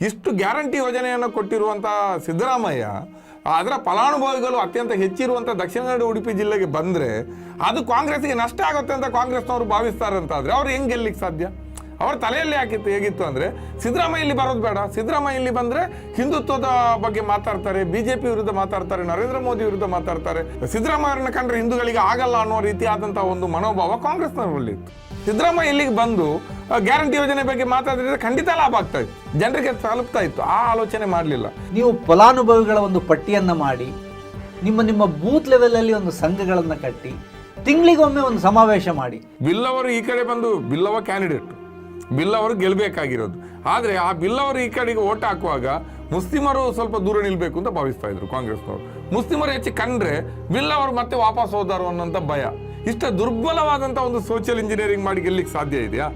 ಇಷ್ಟು ಗ್ಯಾರಂಟಿ ಯೋಜನೆಯನ್ನು ಕೊಟ್ಟಿರುವಂಥ ಸಿದ್ದರಾಮಯ್ಯ ಅದರ ಫಲಾನುಭವಿಗಳು ಅತ್ಯಂತ ಹೆಚ್ಚಿರುವಂಥ ದಕ್ಷಿಣ ಕನ್ನಡ ಉಡುಪಿ ಜಿಲ್ಲೆಗೆ ಬಂದರೆ ಅದು ಕಾಂಗ್ರೆಸ್ಗೆ ನಷ್ಟ ಆಗುತ್ತೆ ಅಂತ ಕಾಂಗ್ರೆಸ್ನವರು ಭಾವಿಸ್ತಾರೆ ಅಂತಾದರೆ ಅವ್ರು ಹೆಂಗೆ ಗೆಲ್ಲಿಕ್ಕೆ ಸಾಧ್ಯ? ಅವ್ರ ತಲೆಯಲ್ಲಿ ಹಾಕಿತ್ತು ಹೇಗಿತ್ತು ಅಂದರೆ ಸಿದ್ದರಾಮಯ್ಯ ಇಲ್ಲಿ ಬರೋದು ಬೇಡ. ಸಿದ್ದರಾಮಯ್ಯ ಇಲ್ಲಿ ಬಂದರೆ ಹಿಂದುತ್ವದ ಬಗ್ಗೆ ಮಾತಾಡ್ತಾರೆ ಬಿ ಜೆ ಪಿ ವಿರುದ್ಧ ಮಾತಾಡ್ತಾರೆ ನರೇಂದ್ರ ಮೋದಿ ವಿರುದ್ಧ ಮಾತಾಡ್ತಾರೆ. ಸಿದ್ದರಾಮಯ್ಯರನ್ನ ಕಂಡ್ರೆ ಹಿಂದೂಗಳಿಗೆ ಆಗಲ್ಲ ಅನ್ನೋ ರೀತಿಯಾದಂಥ ಒಂದು ಮನೋಭಾವ ಕಾಂಗ್ರೆಸ್ನವರಲ್ಲಿ ಇತ್ತು. ಸಿದ್ದರಾಮಯ್ಯ ಇಲ್ಲಿಗೆ ಬಂದು ಗ್ಯಾರಂಟಿ ಯೋಜನೆ ಬಗ್ಗೆ ಮಾತಾಡಿದ್ರೆ ಖಂಡಿತ ಲಾಭ ಆಗ್ತಾ ಇತ್ತು. ಜನರಿಗೆ ತಲುಪ್ತಾ ಇತ್ತು. ಆ ಆಲೋಚನೆ ಮಾಡಲಿಲ್ಲ. ನೀವು ಫಲಾನುಭವಿಗಳ ಒಂದು ಪಟ್ಟಿಯನ್ನು ಮಾಡಿ ನಿಮ್ಮ ನಿಮ್ಮ ಬೂತ್ ಲೆವೆಲಲ್ಲಿ ಒಂದು ಸಂಘಗಳನ್ನು ಕಟ್ಟಿ ತಿಂಗಳಿಗೊಮ್ಮೆ ಒಂದು ಸಮಾವೇಶ ಮಾಡಿ. ಬಿಲ್ಲವರು ಈ ಕಡೆ ಬಂದು ಬಿಲ್ಲವ ಕ್ಯಾಂಡಿಡೇಟ್. ಬಿಲ್ ಅವರು ಗೆಲ್ಲಬೇಕಾಗಿರೋದು ಆದರೆ ಆ ಬಿಲ್ ಅವರು ಈ ಕಡೆಗೆ ಓಟ್ ಹಾಕುವಾಗ ಮುಸ್ಲಿಮರು ಸ್ವಲ್ಪ ದೂರ ನಿಲ್ಬೇಕು ಅಂತ ಭಾವಿಸ್ತಾ ಇದ್ರು ಕಾಂಗ್ರೆಸ್ನವರು. ಮುಸ್ಲಿಮರು ಹೆಚ್ಚು ಕಂಡ್ರೆ ಬಿಲ್ ಅವರು ಮತ್ತೆ ವಾಪಸ್ ಹೋದಾರು ಅನ್ನೋಂಥ ಭಯ. ಇಷ್ಟ ದುರ್ಬಲವಾದಂಥ ಒಂದು ಸೋಷಿಯಲ್ ಇಂಜಿನಿಯರಿಂಗ್ ಮಾಡಿ ಗೆಲ್ಲಿಕ್ಕೆ ಸಾಧ್ಯ ಇದೆಯಾ?